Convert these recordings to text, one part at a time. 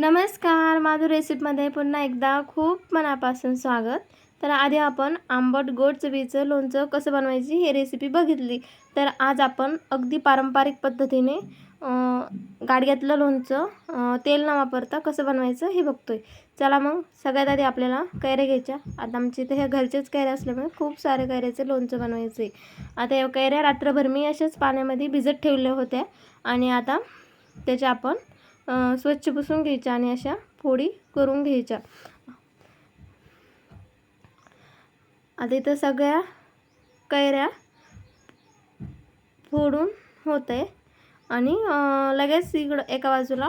नमस्कार माझं रेसिपीमध्ये पुन्हा एकदा खूप मनापासून स्वागत. तर आधी आपण आंबट गोड चवीचं लोणचं कसं बनवायची हे रेसिपी बघितली. तर आज आपण अगदी पारंपरिक पद्धतीने गाडग्यातलं लोणचं तेल न वापरता कसं बनवायचं हे बघतोय. चला मग सगळ्यात आधी आपल्याला कैऱ्या घ्यायच्या. आता आमच्या इथे ह्या घरच्याच कैऱ्या असल्यामुळे खूप सारे कैऱ्याचे लोणचं बनवायचं आहे आता या कैऱ्या रात्रभर मी अशाच पाण्यामध्ये भिजत ठेवल्या होत्या. आणि आता त्याच्या आपण स्वच्छ पुसून घ्यायच्या आणि अशा फोडी करून घ्यायच्या. आता इथं सगळ्या कैऱ्या फोडून होत आहे आणि लगेच इकडं एका बाजूला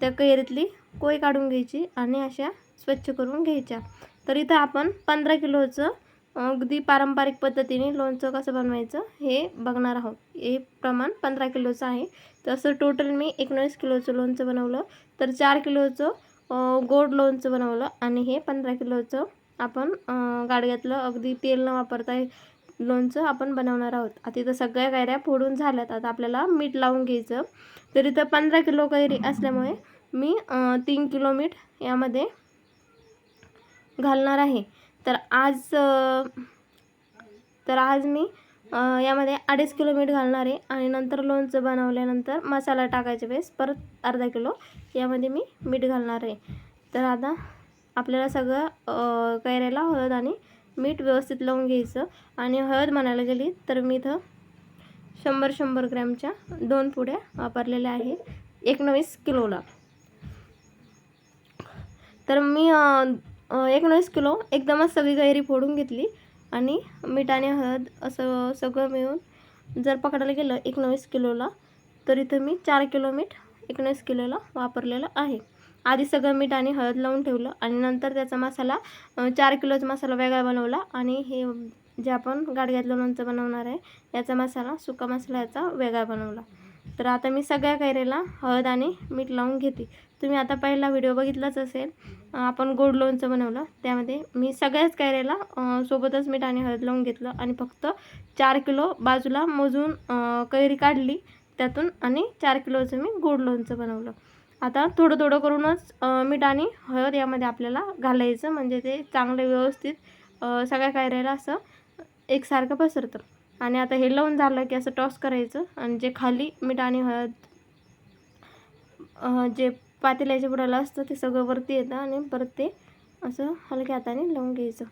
त्या कैरीतली कोय काढून घ्यायची आणि अशा स्वच्छ करून घ्यायच्या. तर इथं आपण पंधरा किलोचं अगदी पारंपरिक पद्धतीने लोणचं कसं बनवायचं हे बघणार आहोत. हे प्रमाण पंधरा किलोचं आहे. तसं टोटल मी एकोणीस किलोचं लोणचं बनवलं. तर चार किलोचं गोड लोणचं बनवलं आणि हे पंधरा किलोचं आपण गाडग्यातलं अगदी तेल न वापरता लोणचं आपण बनवणार आहोत. आता इथं सगळ्या कैऱ्या फोडून झाल्यात. आता आपल्याला मीठ लावून घ्यायचं. तर इथं पंधरा किलो कैरी असल्यामुळे मी तीन किलो मीठ यामध्ये घालणार आहे. तर आज तर आज मी यामध्ये अडीच किलो मीठ घालणार आहे आणि नंतर लोणचं बनवल्यानंतर मसाला टाकायच्या वेळेस परत अर्धा किलो यामध्ये मी मीठ घालणार आहे. तर आता आपल्याला सगळं कैऱ्याला हळद आणि मीठ व्यवस्थित लावून घ्यायचं आणि हळद म्हणायला गेली तर मी इथं शंभर शंभर ग्रॅमच्या दोन पुड्या वापरलेल्या आहे एकोणवीस किलोला. तर मी एकोणीस किलो एकदमच सगळी गैरी फोडून घेतली. आणि मीठ आणि हळद असं सगळं मिळून जर पकडायला गेलं एकोणवीस किलोला तर इथं मी चार किलो मीठ एकोणीस किलोला वापरलेलं आहे. आधी सगळं मीठ आणि हळद लावून ठेवलं आणि नंतर त्याचा मसाला चार किलोचा मसाला वेगळा बनवला. आणि हे जे आपण गाडग्यात लोणचं बनवणार आहे याचा मसाला सुका मसाला याचा वेगळा बनवला. तर आता मी सगळ्या कैऱ्याला हळद आणि मीठ लावून घेते. तुम्ही आता पहिला व्हिडिओ बघितलाच असेल. आपण गोड लोणचं बनवलं. त्यामध्ये मी सगळ्याच कैऱ्याला सोबतच मीठ आणि हळद लावून घेतलं आणि फक्त चार किलो बाजूला मोजून कैरी काढली. त्यातून आणि चार किलोचं मी गोड लोणचं बनवलं. आता थोडं थोडं करूनच मीठ आणि हळद यामध्ये आपल्याला घालायचं. म्हणजे ते चांगलं व्यवस्थित सगळ्या कैऱ्याला असं एकसारखं पसरतं. आणि आता हे लावून झालं की असं टॉस करायचं आणि जे खाली मीठ आणि हळद जे पातेल्याच्या बुडाला असतं ते सगळं वरती येतं आणि परत ते असं हलक्या हाताने लावून घ्यायचं.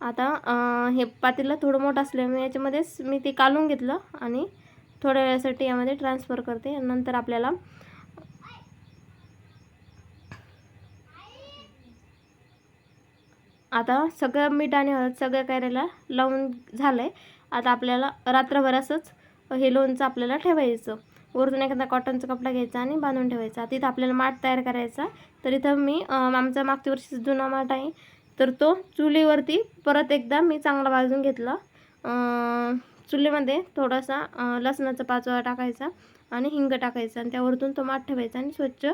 आता हे पातेलं थोडं मोठं असल्यामुळे याच्यामध्येच मी ते कालून घेतलं आणि थोड्या वेळासाठी यामध्ये ट्रान्सफर करते नंतर आपल्याला आता सगळं मीठ आणि हळद सगळ्या करायला लावून झालं आहे आता आपल्याला रात्रभर असंच हे लोणचं आपल्याला ठेवायचं. वरतून एखादा कॉटनचा कपडा घ्यायचा आणि बांधून ठेवायचा. तिथं आपल्याला माठ तयार करायचा. तर इथं मी आमचा मागच्या वर्षीचा जुना माठ आहे. तर तो चुलीवरती परत एकदा मी चांगला भाजून घेतला. चुलीमध्ये थोडासा लसणाचा पाचोळा टाकायचा आणि हिंग टाकायचा आणि त्यावरतून तो माठ ठेवायचा आणि स्वच्छ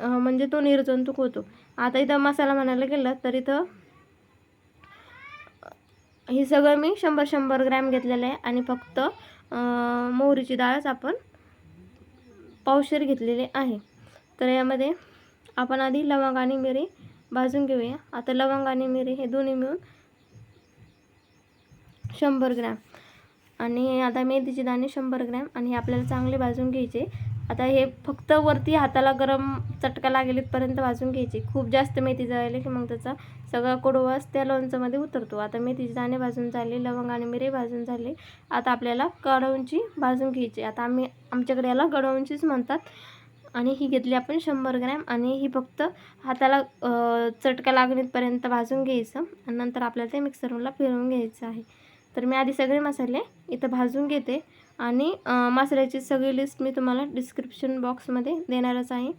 म्हणजे तो निर्जंतुक होतो. आता इथं मसाला म्हणायला गेलं तर इथं हे सगळं मी शंभर शंभर ग्रॅम घेतलेलं आहे आणि फक्त मोहरीची डाळच आपण पावशेर घेतलेली आहे. तर यामध्ये आपण आधी लवंग आणि मिरी भाजून घेऊया. आता लवंग आणि मिरी हे दोन्ही मिळून शंभर ग्रॅम. आणि आता मेथीचे दाणे शंभर ग्रॅम आणि हे आपल्याला चांगले भाजून घ्यायचे. आता हे फक्त वरती हाताला गरम चटका लागेल इथपर्यंत भाजून घ्यायची. खूप जास्त मेथी जळाली की मग त्याचा सगळा कोडवास त्या लोणच्यामध्ये उतरतो. आता मेथीचे दाणे भाजून झाले लवंग आणि मिरे भाजून झाले. आता आपल्याला गडवंची भाजून घ्यायची. आता आम्ही आमच्याकडे याला गडवंचीच म्हणतात. आणि ही घेतली आपण शंभर ग्रॅम आणि ही फक्त हाताला चटका लागणीपर्यंत भाजून घ्यायचं. आणि नंतर आपल्याला ते मिक्सरला फिरवून घ्यायचं आहे. तर मी आधी सगळे मसाले इथं भाजून घेते आणि मसाल्याची सगळी लिस्ट मी तुम्हाला डिस्क्रिप्शन बॉक्समध्ये देणारच आहे.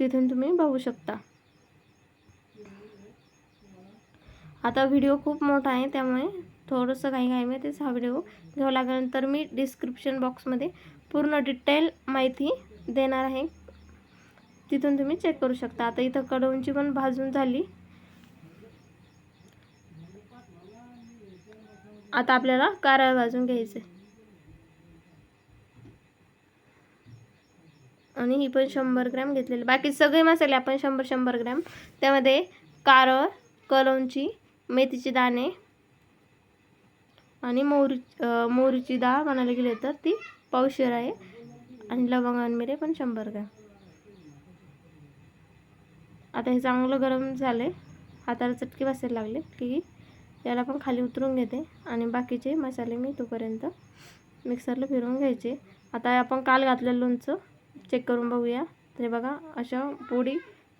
तिथून तुम्ही बघू शकता. आता व्हिडिओ खूप मोठा आहे त्यामुळे थोडंसं काही काही तेच हा व्हिडिओ घ्यावा लागेल. तर मी डिस्क्रिप्शन बॉक्समध्ये पूर्ण डिटेल माहिती देणार आहे. तिथून तुम्ही चेक करू शकता. आता इथं कडवंची पण भाजून झाली. आता आपल्याला कारळ भाजून घ्यायचं आणि ही पण शंभर ग्रॅम घेतलेली. बाकी सगळे मसाले आपण शंभर शंभर ग्रॅम. त्यामध्ये कारळ कलौंजी मेथीचे दाणे आणि मोहरी मोहरीची डाळ म्हणायला गेले तर ती पावशेर आहे. आणि लवंग आणि मिरे पण शंभर ग्रॅम. आता हे चांगलं गरम झाले हाताला चटके बसायला लागले की याला पण खाली उतरून घेते. आणि बाकीचे मसाले मी तोपर्यंत मिक्सरला फिरवून घ्यायचे. आता आपण काल घातलेलं लोणचं चेक करून बघूया. तर हे बघा अशा पोळी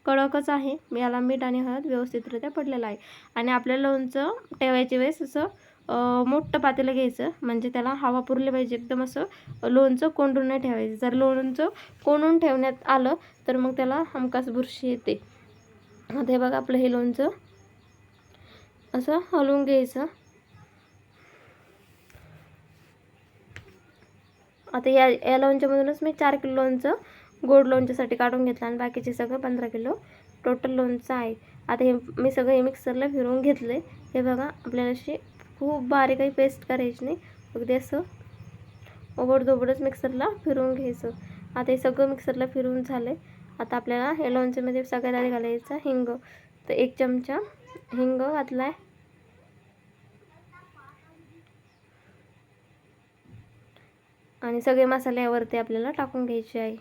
कडकच आहे. मी याला मीठ आणि हळद व्यवस्थितरित्या पडलेलं आहे. आणि आपल्याला लोणचं ठेवायच्या वेळेस असं मोठं पातेलं घ्यायचं. म्हणजे त्याला हवा पुरली पाहिजे. एकदम असं लोणचं कोंडून नाही ठेवायचं. जर लोणचं कोंडून ठेवण्यात आलं तर मग त्याला हमखास बुरशी येते. आता हे बघा आपलं हे लोणचं असं हलवून घ्यायचं. आता या या लोणच्यामधूनच मी चार किलो लोणचं गोड लोणच्यासाठी काढून घेतलं आणि बाकीचे सगळं पंधरा किलो टोटल लोणचं आहे. आता हे मी सगळं हे मिक्सरला फिरवून घेतलं हे बघा आपल्याला अशी खूप बारीक काही पेस्ट करायची नाही. अगदी असं ओबडधोबडच मिक्सरला फिरवून घ्यायचं. आता हे सगळं मिक्सरला फिरवून झालं आता आपल्याला हे लोणच्यामध्ये सगळ्यात आधी घालायचं हिंग. तर एक चमचा हिंग घातला आहे आणि सगळे मसाले यावरती आपल्याला टाकून घ्यायचे आहे.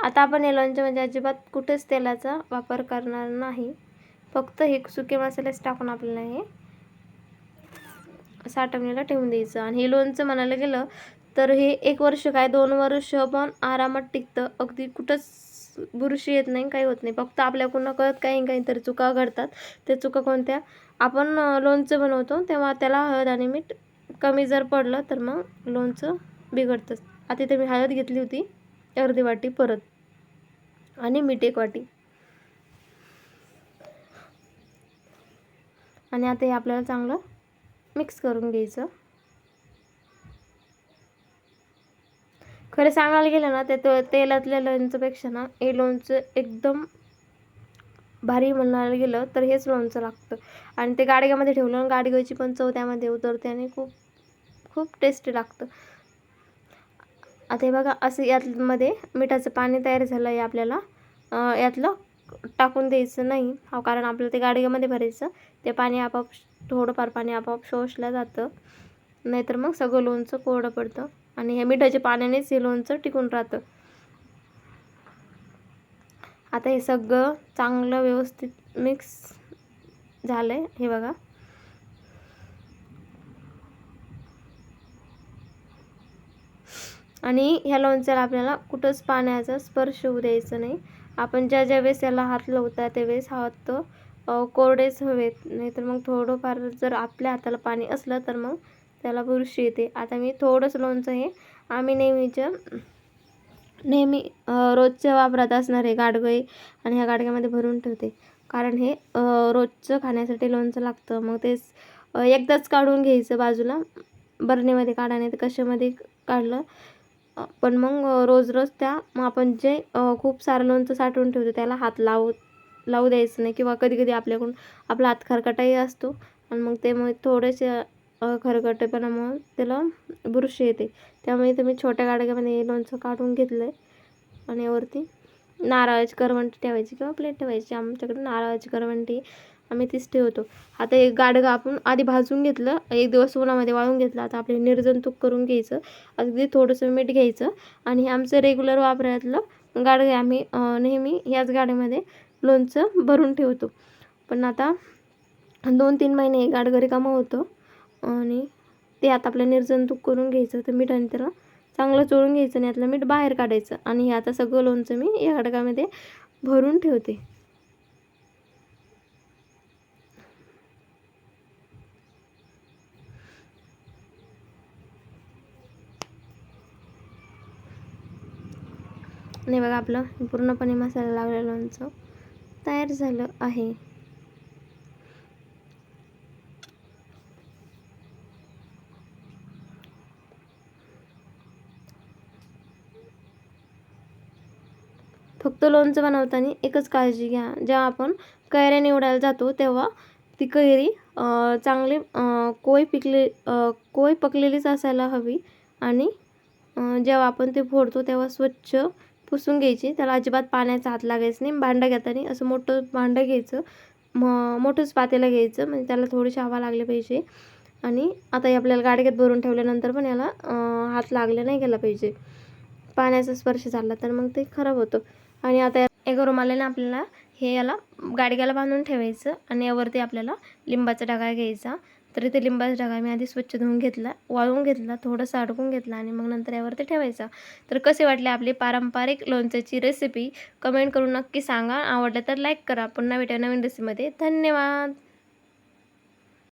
आता आपण हे या म्हणजे अजिबात कुठेच तेलाचा वापर करणार नाही. फक्त हे सुके मसालेच टाकून आपल्याला हे साठवणीला ठेवून द्यायचं. आणि हे लोणचं म्हणायला गेलं तर हे एक वर्ष काय दोन वर्ष पण आरामात टिकतं. अगदी कुठंच बुरशी येत नाही काही होत नाही. फक्त आपल्याकडून कळत काही काही तरी चुका घडतात. ते चुका कोणत्या? आपण लोणचं बनवतो तेव्हा त्याला हळद आणि मीठ कमी जर पडलं तर मग लोणचं बिघडतंच. आता इथे मी हळद घेतली होती अर्धी वाटी परत आणि मीठ एक वाटी. आणि आता हे आपल्याला चांगलं मिक्स करून घ्यायचं. खरं सांगायला गेलं ना ते तेलातल्या लोणचंपेक्षा ना हे लोणचं एकदम भारी म्हणायला गेलं तर हेच लोणचं लागतं. आणि ते गाडग्यामध्ये ठेवलं आणि गाडग्याची पण चव त्यामध्ये उतरते आणि खूप खूप टेस्टी लागतं. आता हे बघा असं यातमध्ये मिठाचं पाणी तयार झालं आहे आपल्याला. यातलं टाकून द्यायचं नाही. हा कारण आपलं ते गाडग्यामध्ये भरायचं. ते पाणी आपोआप थोडंफार पाणी आपोआप शोषलं जातं. नाहीतर मग सगळं लोणचं कोरडं पडतं. आणि हे मिठाच्या पाण्यानेच हे लोणचं टिकून राहतं. आता हे सगळं चांगलं व्यवस्थित मिक्स झालं आहे हे बघा. आणि ह्या लोणच्याला आपल्याला कुठंच पाण्याचा स्पर्श होऊ द्यायचं नाही. आपण ज्या ज्या वेळेस याला हात लावता त्यावेळेस हात तो कोरडेच हवेत. नाहीतर मग थोडंफार जर आपल्या हाताला पाणी असलं तर मग त्याला बुरशी येते. आता मी थोडंसं लोणचं हे आम्ही नेहमीच्या नेहमी रोजच्या वापरात असणारे गाडगे आणि ह्या गाडग्यामध्ये भरून ठेवते. कारण हे रोजचं खाण्यासाठी लोणचं लागतं. मग तेच एकदाच काढून घ्यायचं बाजूला. बरणीमध्ये काढा नाही तर कशामध्ये काढलं पण मग रोज रोज त्या मग आपण जे खूप सारं लोणचं साठवून ठेवतो त्याला हात लावू लावू द्यायचं नाही किंवा कधी कधी आपल्याकडून आपला हात खरकटाही असतो. आणि मग ते मग थोडेसे अ, खरकटेपणामुळं त्याला बुरशी येते. त्यामुळे ते मी छोट्या गाडग्यामध्ये हे लोणचं काढून घेतलं आहे आणि यावरती नारळाची करवंटी ठेवायची किंवा प्लेट ठेवायची. आमच्याकडे नारळाची करवंटी आम्ही तीच ठेवतो. आता एक गाडगं आपण आधी भाजून घेतलं एक दिवस उन्हामध्ये वाळून घेतलं. आता आपले निर्जंतुक करून घ्यायचं. अगदी थोडंसं मीठ घ्यायचं. आणि हे आमचं रेग्युलर वापरातलं गाडगं आम्ही नेहमी ह्याच गाडीमध्ये लोणचं भरून ठेवतो. पण आता दोन तीन महिने हे गाडगं रिकामं होतं. आणि ते आता आपलं निर्जंतुक करून घ्यायचं. तर मीठ आणि त्याला चांगलं चोळून घ्यायचं आणि यातलं मीठ बाहेर काढायचं. आणि हे आता सगळं लोणचं मी या गाडगामध्ये भरून ठेवते. आणि बघा आपलं पूर्णपणे मसाला लागलेलं लोणचं तयार झालं आहे. फक्त लोणचं बनवताना एकच काळजी घ्या. जेव्हा आपण कैऱ्या निवडायला जातो तेव्हा ती कैरी चांगली कोय पिकले कोय पकलेलीच असायला हवी. आणि जेव्हा आपण ते फोडतो तेव्हा स्वच्छ पुसून घ्यायची. त्याला अजिबात पाण्याचा हात लागायचं नाही. भांडं घेताना असं मोठं भांडं घ्यायचं. म मोठंच पातेलं घ्यायचं. म्हणजे त्याला थोडीशी हवा लागली पाहिजे. आणि आता आपल्याला गाडग्यात भरून ठेवल्यानंतर पण याला हात लागले नाही गेला पाहिजे. पाण्याचा स्पर्श झाला तर मग ते खराब होतं. आणि आता एका रुमालाने आपल्याला हे याला गाडग्याला बांधून ठेवायचं. आणि यावरती आपल्याला लिंबाचा ढगाळ घ्यायचा. तर इथे लिंबाचा ढगाळ मी आधी स्वच्छ धुवून घेतला वाळवून घेतला थोडंसं अडकून घेतला आणि मग नंतर यावर ते ठेवायचा. तर कसे वाटले आपली पारंपरिक लोणच्याची रेसिपी कमेंट करून नक्की सांगा. आवडलं तर लाईक करा. पुन्हा भेटूया नवीन रेसिपीमध्ये धन्यवाद!